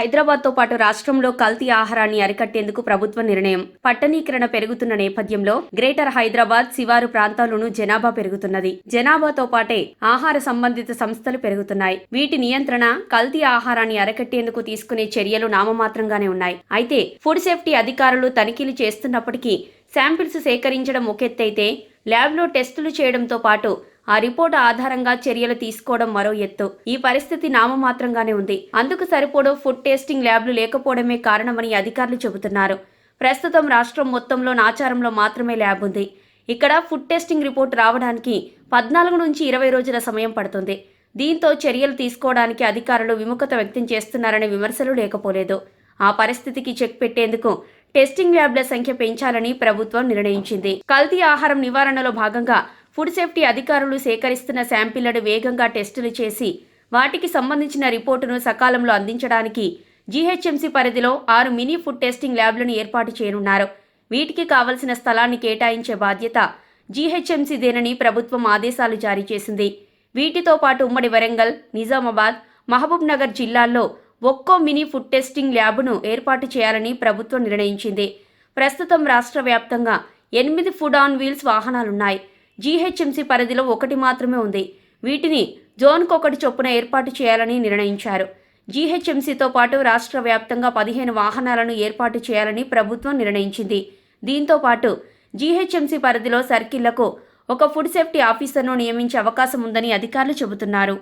హైదరాబాద్తో పాటు రాష్ట్రంలో కల్తీ ఆహారాన్ని అరికట్టేందుకు ప్రభుత్వ నిర్ణయం. పట్టణీకరణ పెరుగుతున్న నేపథ్యంలో గ్రేటర్ హైదరాబాద్ శివారు ప్రాంతాల్లోనూ జనాభా పెరుగుతున్నది. జనాభాతో పాటే ఆహార సంబంధిత సంస్థలు పెరుగుతున్నాయి. వీటి నియంత్రణ కల్తీ ఆహారాన్ని అరికట్టేందుకు తీసుకునే చర్యలు నామమాత్రంగానే ఉన్నాయి. అయితే ఫుడ్ సేఫ్టీ అధికారులు తనిఖీలు చేస్తున్నప్పటికీ శాంపిల్స్ సేకరించడం ఒకెత్తైతే ల్యాబ్లో టెస్టులు చేయడంతో పాటు ఆ రిపోర్ట్ ఆధారంగా చర్యలు తీసుకోవడం మరో ఎత్తు. ఈ పరిస్థితి నామమాత్రంగానే ఉంది. అందుకు సరిపోడు ఫుడ్ టేస్టింగ్ ల్యాబ్లు లేకపోవడమే కారణమని అధికారులు చెబుతున్నారు. ప్రస్తుతం రాష్ట్రం మొత్తంలో నాచారంలో మాత్రమే ల్యాబ్ ఉంది. ఇక్కడ ఫుడ్ టెస్టింగ్ రిపోర్ట్ రావడానికి పద్నాలుగు నుంచి ఇరవై రోజుల సమయం పడుతుంది. దీంతో చర్యలు తీసుకోవడానికి అధికారులు విముఖత వ్యక్తం చేస్తున్నారనే విమర్శలు లేకపోలేదు. ఆ పరిస్థితికి చెక్ పెట్టేందుకు టెస్టింగ్ ల్యాబ్ల సంఖ్య పెంచాలని ప్రభుత్వం నిర్ణయించింది. కల్తీ ఆహారం నివారణలో భాగంగా ఫుడ్ సేఫ్టీ అధికారులు సేకరిస్తున్న శాంపిళ్ళను వేగంగా టెస్టులు చేసి వాటికి సంబంధించిన రిపోర్టును సకాలంలో అందించడానికి జీహెచ్ఎంసీ పరిధిలో ఆరు మినీ ఫుడ్ టెస్టింగ్ ల్యాబ్లను ఏర్పాటు చేయనున్నారు. వీటికి కావలసిన స్థలాన్ని కేటాయించే బాధ్యత జీహెచ్ఎంసీదేనని ప్రభుత్వం ఆదేశాలు జారీ చేసింది. వీటితో పాటు ఉమ్మడి వరంగల్ నిజామాబాద్ మహబూబ్ నగర్ జిల్లాల్లో ఒక్కో మినీ ఫుడ్ టెస్టింగ్ ల్యాబ్ను ఏర్పాటు చేయాలని ప్రభుత్వం నిర్ణయించింది. ప్రస్తుతం రాష్ట్ర వ్యాప్తంగా ఎనిమిది ఫుడ్ ఆన్ వీల్స్ వాహనాలున్నాయి. జీహెచ్ఎంసీ పరిధిలో ఒకటి మాత్రమే ఉంది. వీటిని జోన్కొకటి చొప్పున ఏర్పాటు చేయాలని నిర్ణయించారు. జీహెచ్ఎంసీతో పాటు రాష్ట్ర వ్యాప్తంగా పదిహేను వాహనాలను ఏర్పాటు చేయాలని ప్రభుత్వం నిర్ణయించింది. దీంతో పాటు జీహెచ్ఎంసీ పరిధిలో సర్కిళ్ళకు ఒక ఫుడ్ సేఫ్టీ ఆఫీసర్ను నియమించే అవకాశం ఉందని అధికారులు చెబుతున్నారు.